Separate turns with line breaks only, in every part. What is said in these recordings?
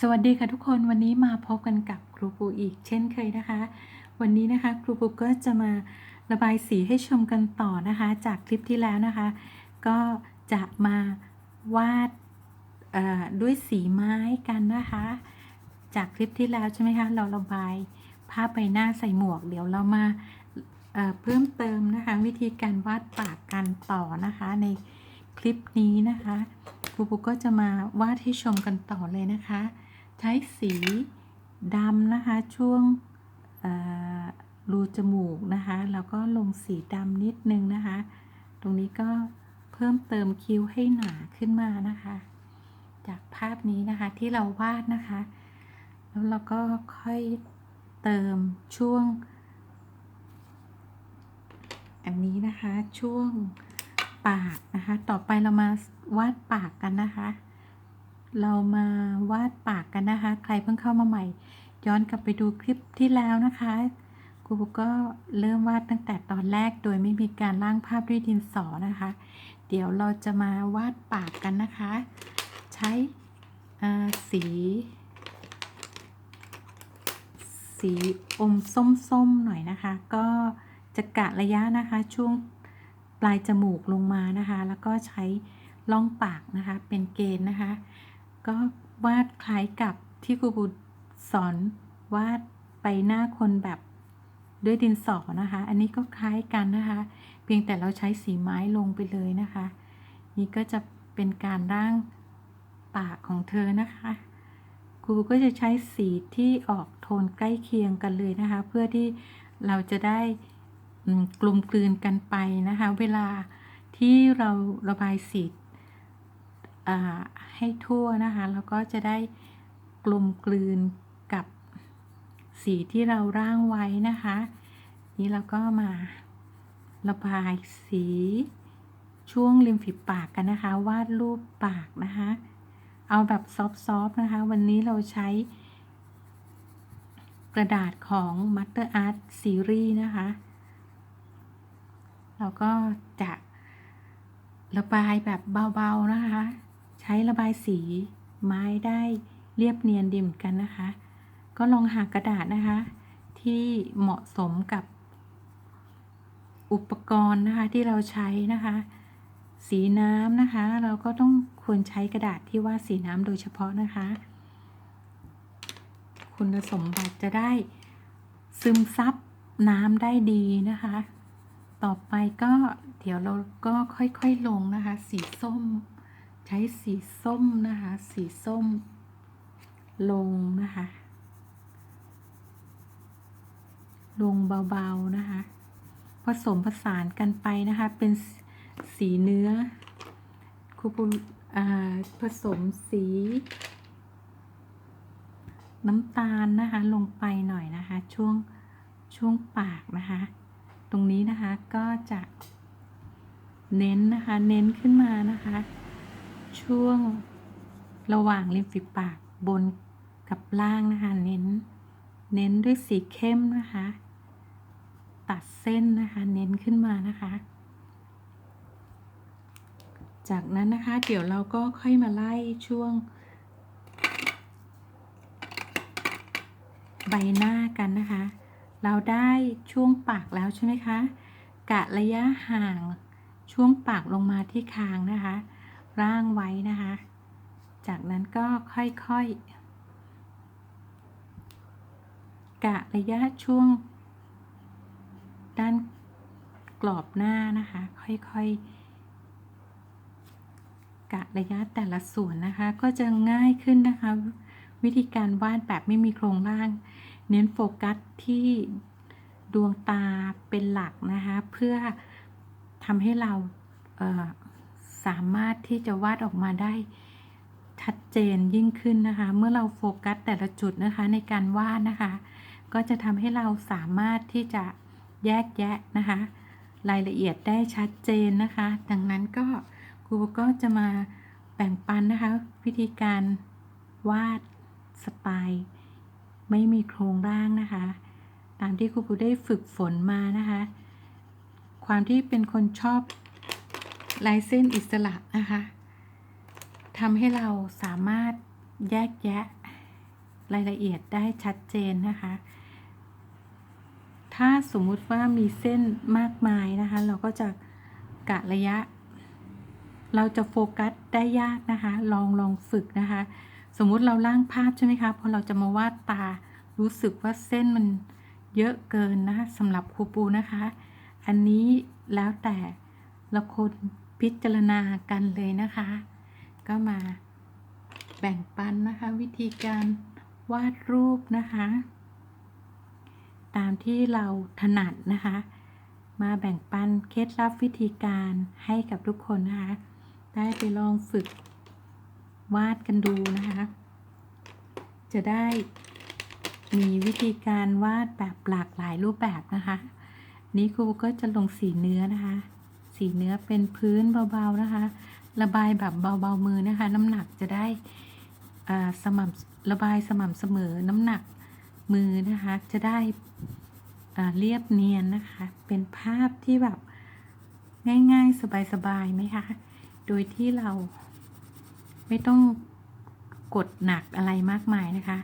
สวัสดีค่ะทุกคนวันนี้มาพบกันกับครูปูอีกเช่นเคยนะคะ วันนี้นะคะครูปูก็จะมาระบายสีให้ชมกันต่อนะคะ จากคลิปที่แล้วนะคะ ก็จะมาวาดด้วยสีไม้กันนะคะ จากคลิปที่แล้วใช่ไหมคะเราระบายภาพใบหน้าใส่หมวก เดี๋ยวเรามาเพิ่มเติมนะคะ วิธีการวาดปากกันต่อนะคะ ในคลิปนี้นะคะครูปูก็จะมาวาดให้ชมกันต่อเลยนะคะ ช้สีดำนะคะช่วงรูจมูกนะคะแล้วก็ลงสีดำนิดนึงนะคะ ตรงนี้ก็เพิ่มเติมคิ้วให้หนาขึ้นมานะคะ จากภาพนี้นะคะที่เราวาดนะคะ แล้วเราก็ค่อยเติมช่วง อันนี้นะคะช่วงปากนะคะ ต่อไปเรามาวาดปากกันนะคะ เรามาวาดปากกันนะคะ ใครเพิ่งเข้ามาใหม่ ย้อนกลับไปดูคลิปที่แล้วนะคะครูปุ๊กก็เริ่มวาดตั้งแต่ตอนแรกโดยไม่มีการร่างภาพด้วยดินสอนะคะ เดี๋ยวเราจะมาวาดปากกันนะคะ ใช้สี สีอมส้มๆหน่อยนะคะ ก็จะกะระยะนะคะช่วงปลายจมูกลงมานะคะ แล้วก็ใช้ล่องปากนะคะ เป็นเกณฑ์นะคะ ก็วาดคล้ายกับที่ครูบุตรสอนวาดไปหน้าคนแบบด้วยดินสอนะคะ อันนี้ก็คล้ายกันนะคะ เพียงแต่เราใช้สีไม้ลงไปเลยนะคะ นี่ก็จะเป็นการร่างปากของเธอนะคะครูก็จะใช้สีที่ออกโทนใกล้เคียงกันเลยนะคะ เพื่อที่เราจะได้กลมกลืนกันไปนะคะ เวลาที่เราระบายสี ให้ทั่วนะคะ แล้วก็จะได้กลมกลืนกับสีที่เราร่างไว้นะคะ นี้เราก็มาระบายสีช่วงริมฝีปากกันนะคะ วาดรูปปากนะคะ เอาแบบซอฟต์ๆนะคะ วันนี้เราใช้ กระดาษของ Master Art Series นะคะ เราก็จะระบายแบบเบาๆนะคะ ใช้ระบายสีไม้ได้เรียบเนียนดีเหมือนกันนะคะ ก็ลองหากระดาษนะคะ ที่เหมาะสมกับอุปกรณ์นะคะที่เราใช้นะคะ สีน้ำนะคะ เราก็ต้องควรใช้กระดาษที่วาดสีน้ำโดยเฉพาะนะคะ คุณสมบัติจะได้ซึมซับน้ำได้ดีนะคะ ต่อไปก็เดี๋ยวเราก็ค่อยๆลงนะคะ สีส้ม ใช้สีส้มนะคะ สีส้ม ลงนะคะ ลงเบาๆนะคะ ผสมผสานกันไปนะคะ เป็นสีเนื้อคูปูผสมสี น้ำตาลนะคะ ลงไปหน่อยนะคะ ช่วงช่วงปากนะคะ ตรงนี้นะคะก็จะเน้นนะคะ เน้นขึ้นมานะคะ ช่วงระหว่างริมฝีปากบนกับล่างนะคะ เน้น เน้นด้วยสีเข้มนะคะ ตัดเส้นนะคะ เน้นขึ้นมานะคะ จากนั้นนะคะ เดี๋ยวเราก็ค่อยมาไล่ช่วง ใบหน้ากันนะคะ เราได้ช่วงปากแล้วใช่ไหมคะ กะระยะห่างช่วงปากลงมาที่คางนะคะ ร่างไว้นะคะ จากนั้นก็ค่อยๆ กะระยะช่วง ด้านกรอบหน้านะคะ ค่อยๆ กะระยะแต่ละส่วนนะคะ ก็จะง่ายขึ้นนะคะ วิธีการวาดแบบไม่มีโครงร่าง เน้นโฟกัสที่ดวงตาเป็นหลักนะคะ เพื่อทำให้เราเสามารถที่จะวาดออกมาได้ชัดเจนยิ่งขึ้นนะคะ เมื่อเราโฟกัสแต่ละจุดนะคะในการวาดนะคะ ก็จะทำให้เราสามารถที่จะแยกแยะนะคะ รายละเอียดได้ชัดเจนนะคะ ดังนั้นก็ครูก็จะมาแบ่งปันนะคะ วิธีการวาดสไตล์ไม่มีโครงร่างนะคะ ตามที่ครูปูได้ฝึกฝนมานะคะ ความที่เป็นคนชอบ ลายเส้นอิสระนะคะทำให้เราสามารถแยกแยะรายละเอียดได้ชัดเจนนะคะ ถ้าสมมุติว่ามีเส้นมากมายนะคะ เราก็จะกะระยะ เราจะโฟกัสได้ยากนะคะ ลองลองฝึกนะคะ สมมุติเราล่างภาพใช่ไหมคะ พอเราจะมาวาดตา รู้สึกว่าเส้นมันเยอะเกินนะคะสำหรับครูปูนะคะ อันนี้แล้วแต่ละคน พิจารณากันเลยนะคะ ก็มาแบ่งปันนะคะ วิธีการวาดรูปนะคะ ตามที่เราถนัดนะคะ มาแบ่งปันเคล็ดลับวิธีการให้กับทุกคนนะคะ ได้ไปลองฝึกวาดกันดูนะคะ จะได้มีวิธีการวาดแบบหลากหลายรูปแบบนะคะ นี้ครูก็จะลงสีเนื้อนะคะ สีเนื้อเป็นพื้นเบาๆนะคะ ระบายแบบเบาๆมือนะคะ น้ำหนักจะได้สม่ำระบายสม่ำเสมอน้ำหนักมือนะคะ จะได้เรียบเนียนนะคะ เป็นภาพที่แบบง่ายๆ สบายๆไหมคะ โดยที่เราไม่ต้องกดหนักอะไรมากมายนะคะ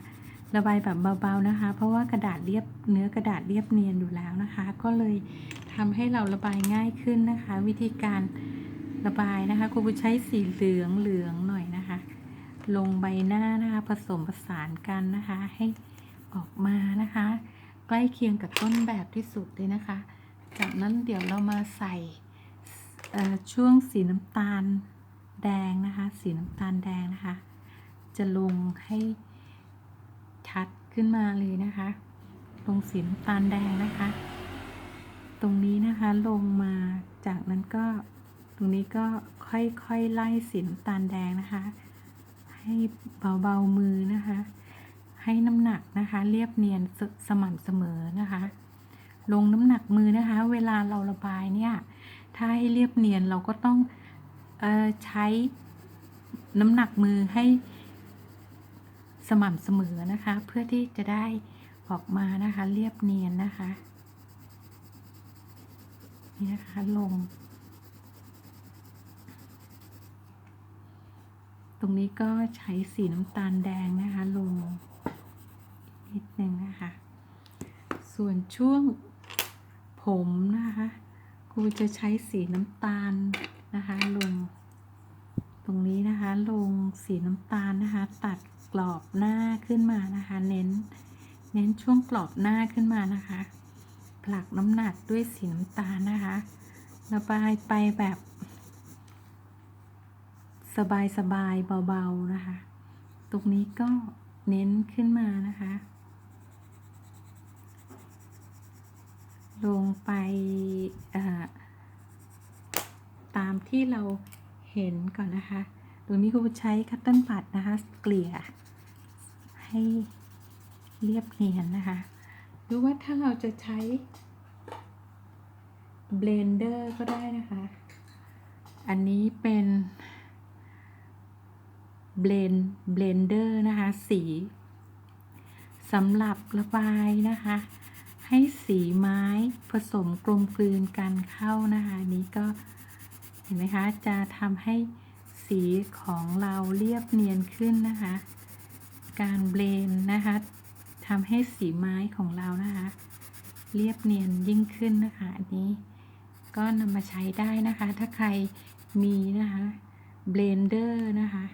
ระบายแบบเบาๆนะคะ เพราะว่ากระดาษเรียบเนื้อกระดาษเรียบเนียนอยู่แล้วนะคะ ก็เลย ทำให้เราระบายง่ายขึ้นนะคะ วิธีการระบายนะคะครูใช้สีเหลืองเหลืองหน่อยนะคะ ลงใบหน้านะคะผสมผสานกันนะคะ ให้ออกมานะคะ ใกล้เคียงกับต้นแบบที่สุดเลยนะคะ จากนั้นเดี๋ยวเรามาใส่ช่วงสีน้ำตาลแดงนะคะ สีน้ำตาลแดงนะคะ จะลงให้ชัดขึ้นมาเลยนะคะ ลงสีน้ำตาลแดงนะคะ ตรงนี้นะคะลงมาจากนั้นก็ตรงนี้ก็ค่อยๆไล่สีน้ำตาลแดงนะคะ ให้เบาๆมือนะคะ ให้น้ำหนักนะคะ เรียบเนียนสสม่ำเสมอนะคะ ลงน้ำหนักมือนะคะ เวลาเราระบายเนี่ย ถ้าให้เรียบเนียนเราก็ต้องออใช้น้ำหนักมือให้สม่ำเสมอนะคะ เพื่อที่จะได้ออกมานะคะ เรียบเนียนนะคะ นี่นะคะ ลง ตรงนี้ก็ใช้สีน้ำตาลแดงนะคะ ลง นิดนึงนะคะ ส่วนช่วงผมนะคะครูจะใช้สีน้ำตาลนะคะ ลง ตรงนี้นะคะ ลงสีน้ำตาลนะคะ ตัดกรอบหน้าขึ้นมานะคะ เน้น เน้นช่วงกรอบหน้าขึ้นมานะคะ ผลักน้ำหนักด้วยสีน้ำตาลนะคะระบายไปแบบ สบายสบายๆเบาๆนะคะ ตรงนี้ก็เน้นขึ้นมานะคะ ลงไปตามที่เราเห็นก่อนนะคะ ตรงนี้ครูใช้คัตเติ้ลปัดนะคะ เกลี่ยให้เรียบเนียนนะคะ หรือว่าถ้าเราจะใช้เบลนเดอร์ก็ได้นะคะ อันนี้เป็นเบลนเบลนเดอร์นะคะ สีสำหรับระบายนะคะ ให้สีไม้ผสมกลมกลืนกันเข้านะคะนี้ก็เห็นไหมคะ จะทำให้สีของเราเรียบเนียนขึ้นนะคะ การเบลนนะคะ ทำให้สีไม้ของเรานะคะ เรียบเนียนยิ่งขึ้นนะคะ อันนี้ก็นำมาใช้ได้นะคะ ถ้าใครมีนะคะเบลนเดอร์นะคะ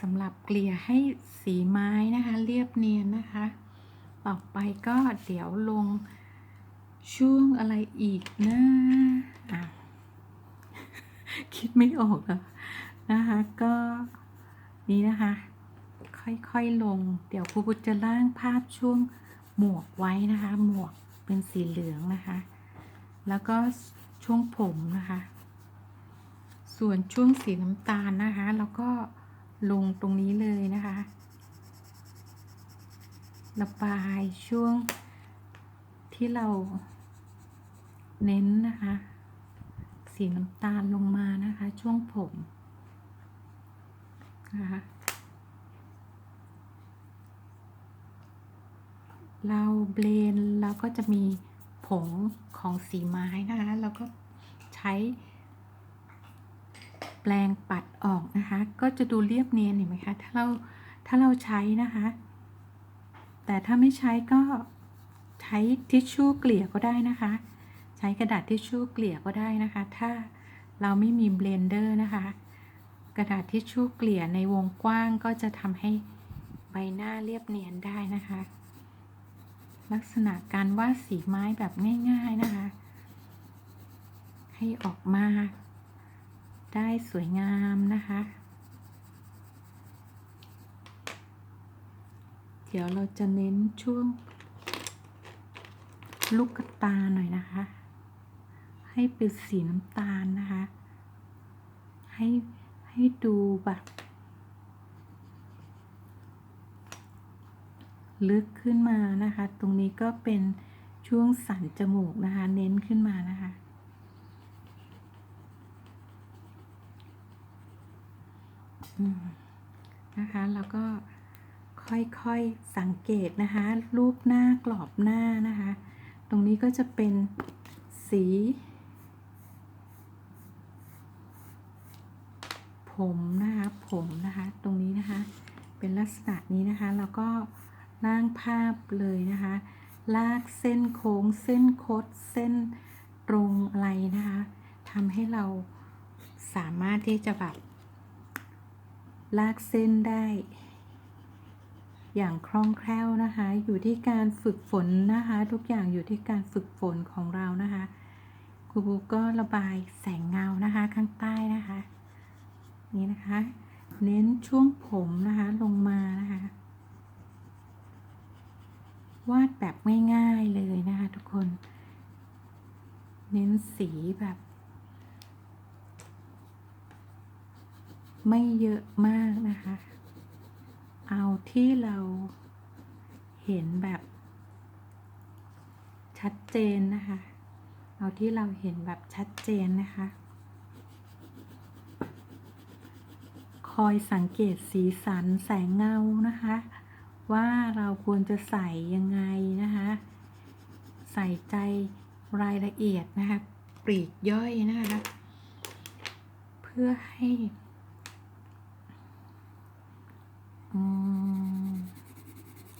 สำหรับเกลี่ยให้สีไม้นะคะ เรียบเนียนนะคะ ต่อไปก็เดี๋ยวลงช่วงอะไรอีกนะอะคิดไม่ออกแล้วนะคะ ก็นี่นะคะ ค่อยๆลง เดี๋ยวครูพุทธจะล่างภาพช่วงหมวกไว้นะคะ หมวกเป็นสีเหลืองนะคะ แล้วก็ช่วงผมนะคะ ส่วนช่วงสีน้ำตาลนะคะ แล้วก็ลงตรงนี้เลยนะคะระบายช่วงที่เราเน้นนะคะ สีน้ำตาลลงมานะคะ ช่วงผมนะคะ เราเบลนเราก็จะมีผงของสีไม้นะคะแล้วก็ใช้ แปรงปัดออกนะคะ ก็จะดูเรียบเนียนเห็นไหมคะถ้าเราถ้าเราใช้นะคะ แต่ถ้าไม่ใช้ก็ใช้ทิชชู่เกลี่ยก็ได้นะคะ ใช้กระดาษทิชชู่เกลี่ยก็ได้นะคะ ถ้าเราไม่มีเบลนเดอร์นะคะ กระดาษทิชชู่เกลี่ยในวงกว้างก็จะทำให้ใบหน้าเรียบเนียนได้นะคะ ลักษณะการวาดสีไม้แบบง่าย ๆนะคะ ให้ออกมา ได้สวยงามนะคะ เดี๋ยวเราจะเน้นช่วง ลูกตาหน่อยนะคะ ให้เป็นสีน้ำตาลนะคะ ให้ให้ดูแบบ ลึกขึ้นมานะคะ ตรงนี้ก็เป็นช่วงสันจมูกนะคะ เน้นขึ้นมานะคะ นะคะ แล้วก็ค่อยๆสังเกตนะคะ รูปหน้ากรอบหน้านะคะ ตรงนี้ก็จะเป็นสี ผมนะคะ ผมนะคะ ตรงนี้นะคะ เป็นลักษณะนี้นะคะ แล้วก็ ร่างภาพเลยนะคะ ลากเส้นโค้งเส้นคด เส้นตรงอะไรนะคะทำให้เราสามารถที่จะแบบลากเส้นได้ อย่างคล่องแคล่วนะคะ อยู่ที่การฝึกฝนนะคะ ทุกอย่างอยู่ที่การฝึกฝนของเรานะคะครูบูก็ระบายแสงเงานะคะข้างใต้นะคะ นี่นะคะ เน้นช่วงผมนะคะลงมานะคะ วาดแบบง่ายๆเลยนะคะทุกคน เน้นสีแบบ ไม่เยอะมากนะคะ เอาที่เราเห็นแบบ ชัดเจนนะคะ เอาที่เราเห็นแบบชัดเจนนะคะ คอยสังเกตสีสันแสงเงานะคะ ว่าเราควรจะใส่ยังไงนะคะ ใส่ใจรายละเอียดนะคะ ปลีกย่อยนะคะ เพื่อให้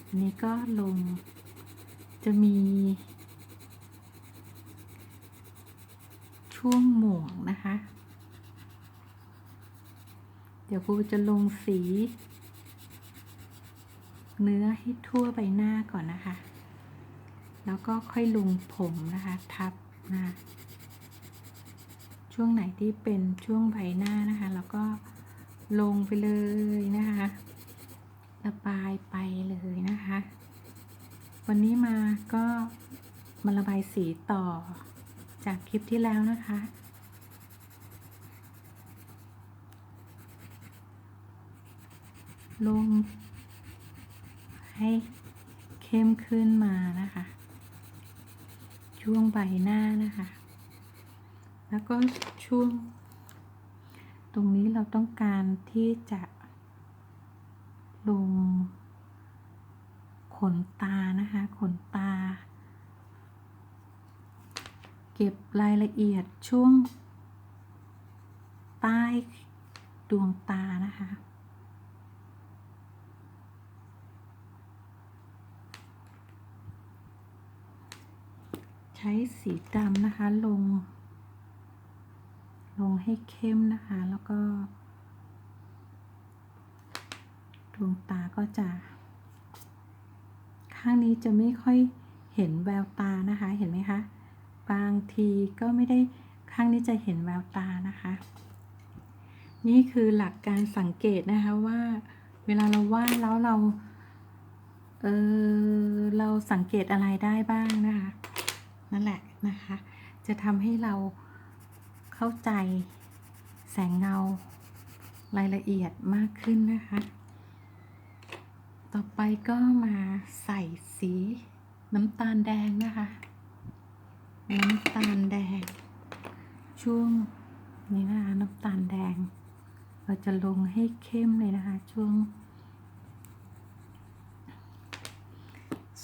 อันนี้ก็ลงจะมี ช่วงหมวกนะคะ เดี๋ยวครูจะลงสี เนื้อให้ทั่วใบหน้าก่อนนะคะ แล้วก็ค่อยลงผมนะคะ ทับนะช่วงไหนที่เป็นช่วงใบหน้านะคะ แล้วก็ลงไปเลยนะคะระบายไปเลยนะคะ วันนี้มาก็มาระบายสีต่อจากคลิปที่แล้วนะคะลง ให้เข้มขึ้นมานะคะ ช่วงใบหน้านะคะ แล้วก็ช่วง ตรงนี้เราต้องการที่จะลงขนตานะคะ ขนตา เก็บรายละเอียดช่วงใต้ดวงตานะคะ ใช้สีดำนะคะลง ลงให้เข้มนะคะแล้วก็ดวงตาก็จะ ข้างนี้จะไม่ค่อยเห็นแววตานะคะเห็นไหมคะ บางทีก็ไม่ได้ข้างนี้จะเห็นแววตานะคะ นี่คือหลักการสังเกตนะคะว่า เวลาเราวาดแล้วเราเออเราสังเกตอะไรได้บ้างนะคะ นั่นแหละนะคะ จะทำให้เราเข้าใจแสงเงารายละเอียดมากขึ้นนะคะ ต่อไปก็มาใส่สีน้ำตาลแดงนะคะ น้ำตาลแดง ช่วงนี้นะคะน้ำตาลแดง เราจะลงให้เข้มเลยนะคะช่วง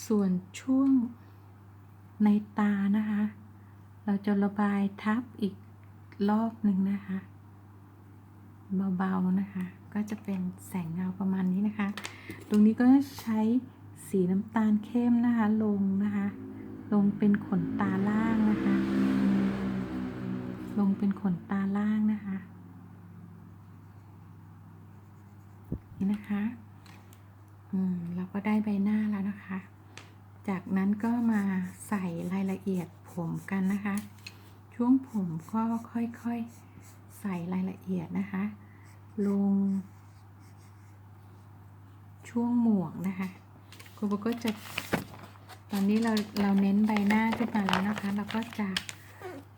ส่วนช่วง ในตานะคะ เราจะระบายทับอีกรอบหนึ่งนะคะ เบาๆนะคะ ก็จะเป็นแสงเงาประมาณนี้นะคะ ตรงนี้ก็ใช้สีน้ำตาลเข้มนะคะ ลงนะคะ ลงเป็นขนตาล่างนะคะ ลงเป็นขนตาล่างนะคะนี่นะคะ อืม เราก็ได้ใบหน้าแล้วนะคะ จากนั้นก็มาใส่รายละเอียดผมกันนะคะ ช่วงผมก็ค่อยๆ ใส่รายละเอียดนะคะ ลง ช่วงหมวกนะคะครูโบก็จะ ตอนนี้เราเราเน้นใบหน้าขึ้นมาแล้วนะคะ เราก็จะ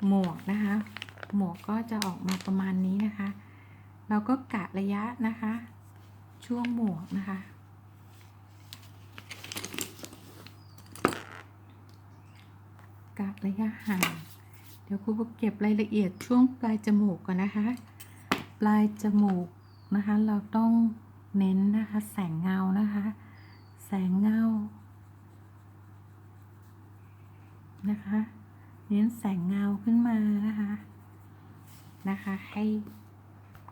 หมวกนะคะ หมวกก็จะออกมาประมาณนี้นะคะ เราก็กะระยะนะคะ ช่วงหมวกนะคะ กะระยะห่าง เดี๋ยวครูเก็บรายละเอียดช่วงปลายจมูกก่อนนะคะ ปลายจมูกนะคะ เราต้องเน้นนะคะ แสงเงานะคะ แสงเงานะคะ เน้นแสงเงาขึ้นมานะคะนะคะ ให้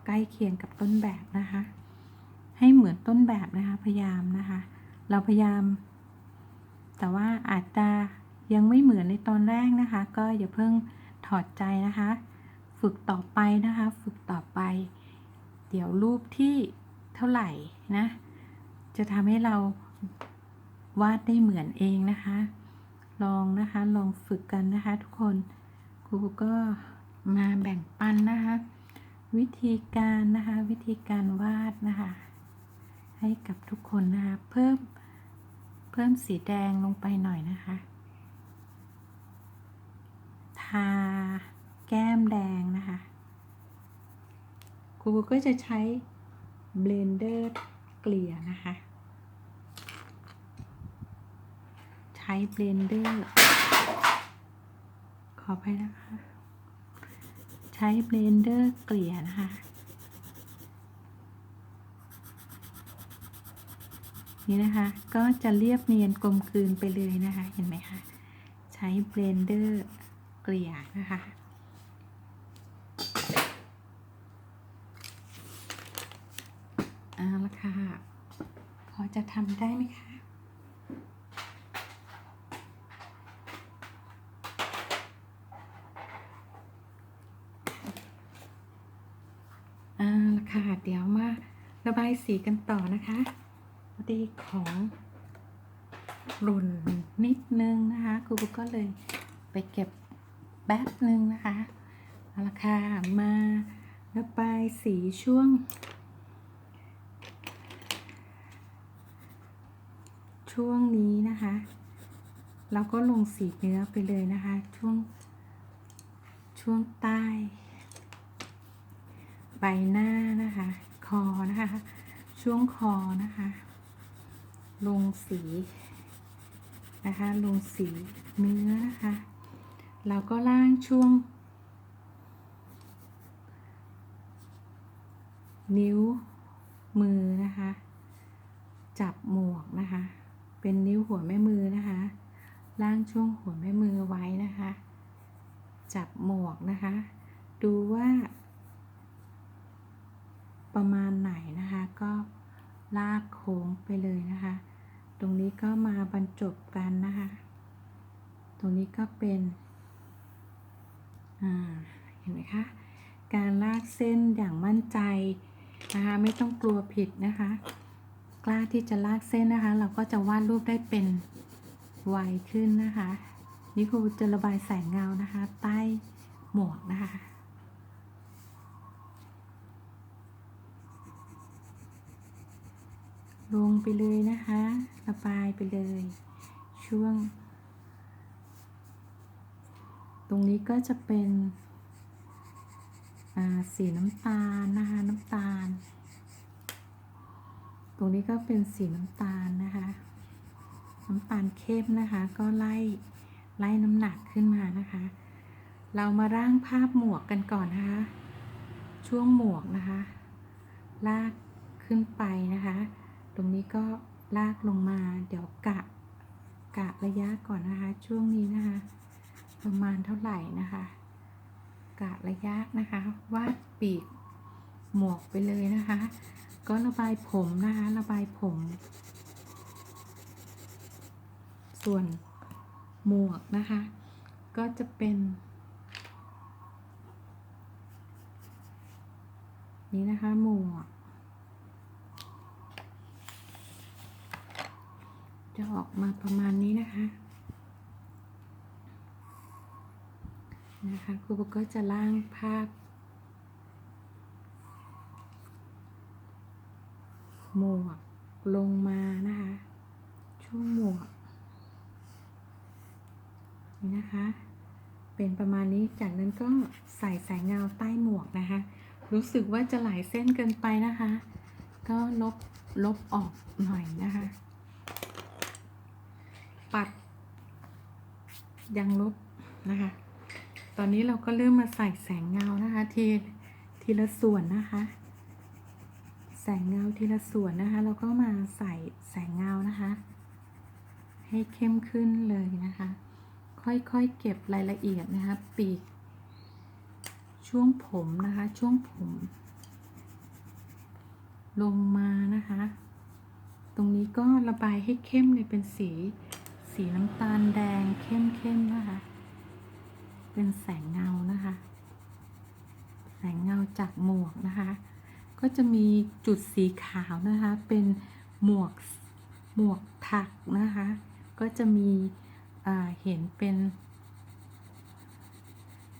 ใกล้เคียงกับต้นแบบนะคะ ให้เหมือนต้นแบบนะคะ พยายามนะคะ เราพยายาม แต่ว่าอาจจะ ยังไม่เหมือนในตอนแรกนะคะ ก็อย่าเพิ่งถอดใจนะคะ ฝึกต่อไปนะคะ ฝึกต่อไป เดี๋ยวรูปที่เท่าไหร่นะ จะทำให้เราวาดได้เหมือนเองนะคะ ลองนะคะ ลองฝึกกันนะคะ ทุกคน ครูก็มาแบ่งปันนะคะ วิธีการนะคะ วิธีการวาดนะคะ ให้กับทุกคนนะคะ เพิ่ม เพิ่มสีแดงลงไปหน่อยนะคะ ทาแก้มแดงนะคะครูก็จะใช้เบลนเดอร์เกลี่ยนะคะ ใช้เบลนเดอร์ขอไปนะคะ ใช้เบลนเดอร์เกลี่ยนะคะนี่นะคะก็จะเรียบเนียนกลมกลืนไปเลยนะคะ เห็นไหมคะ ใช้เบลนเดอร์ กลี่ยนะคะ เอาละค่ะ พอจะทำได้ไหมคะ เอาละค่ะ เดี๋ยวมาระบายสีกันต่อนะคะดีของหล่นนิดนึงนะคะครูก็เลยไปเก็บ แป๊บหนึ่งนะคะ เอาละค่ะ มาระบายสีช่วง ช่วงนี้นะคะ เราก็ลงสีเนื้อไปเลยนะคะ ช่วง ช่วงใต้ ใบหน้านะคะ คอนะคะ ช่วงคอนะคะ ลงสีนะคะ ลงสีเนื้อนะคะ เราก็ล่างช่วง นิ้วมือนะคะ จับหมวกนะคะ เป็นนิ้วหัวแม่มือนะคะ ล่างช่วงหัวแม่มือไว้นะคะ จับหมวกนะคะ ดูว่า ประมาณไหนนะคะก็ลากโค้งไปเลยนะคะ ตรงนี้ก็มาบรรจบกันนะคะ ตรงนี้ก็เป็น เห็นไหมคะ การลากเส้นอย่างมั่นใจนะคะไม่ต้องกลัวผิดนะคะ กล้าที่จะลากเส้นนะคะ เราก็จะวาดรูปได้เป็นไวขึ้นนะคะ นี่ครูจะระบายแสงเงานะคะ ใต้หมวกนะคะลงไปเลยนะคะ ระบายไปเลย ช่วง ตรงนี้ก็จะเป็นสีน้ำตาลนะคะน้ำตาล ตรงนี้ก็เป็นสีน้ำตาลนะคะ น้ำตาลเข้มนะคะ ก็ไล่ไล่น้ำหนักขึ้นมานะคะ เรามาร่างภาพหมวกกันก่อนนะคะ ช่วงหมวกนะคะ ลากขึ้นไปนะคะ ตรงนี้ก็ลากลงมา เดี๋ยวกะกะระยะก่อนนะคะ ช่วงนี้นะคะ ประมาณเท่าไหร่นะคะ กะระยะนะคะ วาดปีกหมวกไปเลยนะคะ ก็ระบายผมนะคะ ระบายผม ส่วนหมวกนะคะ ก็จะเป็น นี่นะคะหมวกจะออกมาประมาณนี้นะคะ นะคะครูก็จะล่างภาพ หมวกลงมานะคะ ช่วงหมวกนี่นะคะ เป็นประมาณนี้จากนั้นก็ใส่แสงเงาใต้หมวกนะคะ รู้สึกว่าจะหลายเส้นเกินไปนะคะ ก็ลบลบออกหน่อยนะคะ ปัดยังลบนะคะ ตอนนี้เราก็เริ่มมาใส่แสงเงานะคะ ทีทีละส่วนนะคะ แสงเงาทีละส่วนนะคะ เราก็มาใส่แสงเงานะคะ ให้เข้มขึ้นเลยนะคะ ค่อยๆเก็บรายละเอียดนะคะ ปีก ช่วงผมนะคะ ช่วงผม ลงมานะคะ ตรงนี้ก็ระบายให้เข้มเลยเป็นสี สีน้ำตาลแดงเข้มๆนะคะ เป็นแสงเงานะคะ แสงเงาจากหมวกนะคะ ก็จะมีจุดสีขาวนะคะ เป็นหมวกหมวกถักนะคะ ก็จะมีเห็นเป็น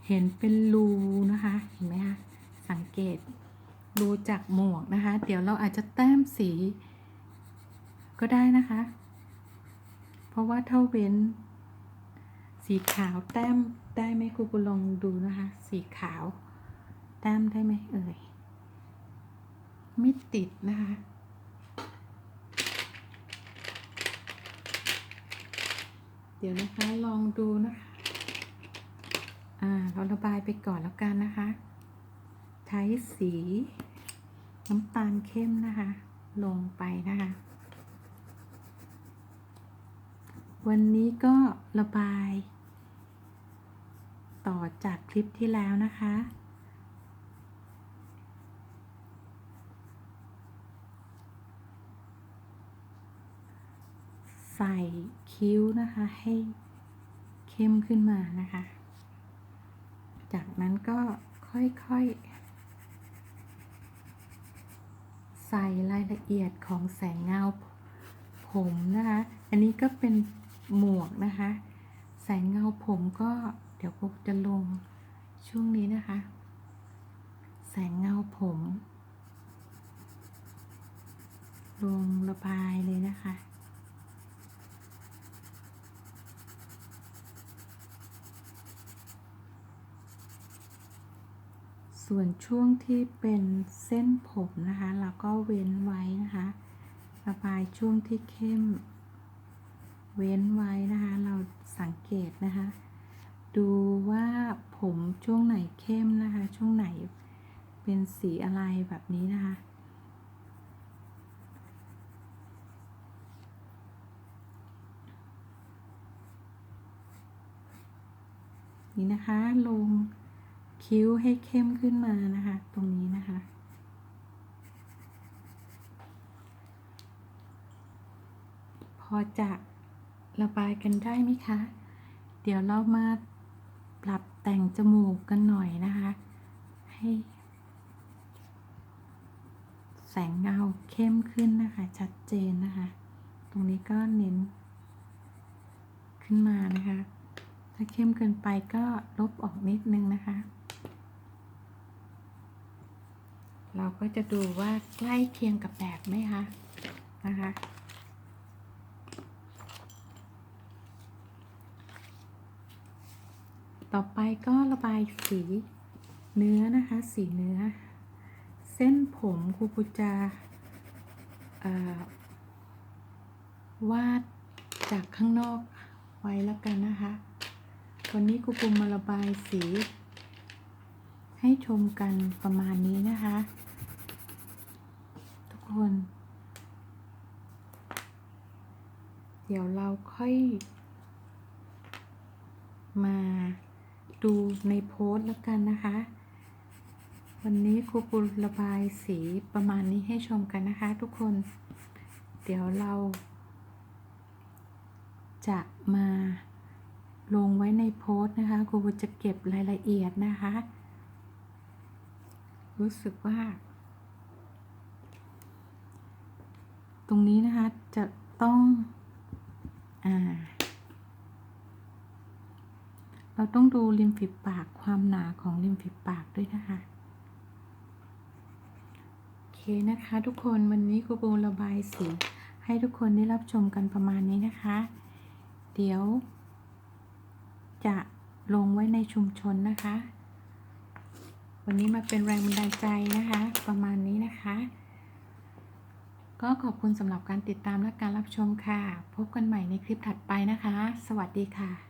เห็นเป็นรูนะคะ เห็นไหมคะ สังเกตรูจากหมวกนะคะ เดี๋ยวเราอาจจะแต้มสีก็ได้นะคะ เพราะว่าถ้าเว้น สีขาวแต้มได้ไหมครูกุลองดูนะคะ สีขาว แต้มได้ไหมเอ่ยไม่ติดนะคะเดี๋ยวนะคะลองดูนะคะ อ่า เราระบายไปก่อนแล้วกันนะคะ ใช้สี น้ำตาลเข้มนะคะ ลงไปนะคะ วันนี้ก็ระบาย ต่อจากคลิปที่แล้วนะคะ ใส่คิ้วนะคะให้เข้มขึ้นมานะคะ จากนั้นก็ค่อยๆ ใส่รายละเอียดของแสงเงาผมนะคะ อันนี้ก็เป็นหมวกนะคะ แสงเงาผมก็ เดี๋ยวผมจะลงช่วงนี้นะคะ แสงเงาผม ลงระบายเลยนะคะส่วนช่วงที่เป็นเส้นผมนะคะเราก็เว้นไว้นะคะระบายช่วงที่เข้ม เว้นไว้นะคะ เราสังเกตนะคะ ดูว่าผมช่วงไหนเข้มนะคะ ช่วงไหนเป็นสีอะไรแบบนี้นะคะ นี่นะคะ ลงคิ้วให้เข้มขึ้นมานะคะ ตรงนี้นะคะพอจะระบายกันได้ไหมคะ เดี๋ยวเรามา ปรับแต่งจมูกกันหน่อยนะคะ ให้ แสงเงาเข้มขึ้นนะคะ ชัดเจนนะคะ ตรงนี้ก็เน้น ขึ้นมานะคะ ถ้าเข้มเกินไปก็ลบออกนิดนึงนะคะ เราก็จะดูว่าใกล้เคียงกับแบบไหมคะนะคะ ต่อไปก็ระบายสีเนื้อนะคะ สีเนื้อ เส้นผมครูปูจะเอ่อวาดจากข้างนอกไว้แล้วกันนะคะวันนี้ครูปูมาระบายสี ให้ชมกันประมาณนี้นะคะ ทุกคน เดี๋ยวเราค่อยมา ดูในโพสต์แล้วกันนะคะ วันนี้ครูปูระบายสีประมาณนี้ให้ชมกันนะคะทุกคน เดี๋ยวเรา จะมาลงไว้ในโพสต์นะคะครูโบจะเก็บรายละเอียดนะคะ รู้สึกว่า ตรงนี้นะคะจะต้อง อ่า เราต้องดูริมฝีปากความหนาของริมฝีปากด้วยนะคะโอเคนะคะ ทุกคนวันนี้ครูโบระบายสีให้ทุกคนได้รับชมกันประมาณนี้นะคะ เดี๋ยว จะลงไว้ในชุมชนนะคะ วันนี้มาเป็นแรงบันดาลใจนะคะ ประมาณนี้นะคะก็ขอบคุณสำหรับการติดตามและการรับชมค่ะ พบกันใหม่ในคลิปถัดไปนะคะ สวัสดีค่ะ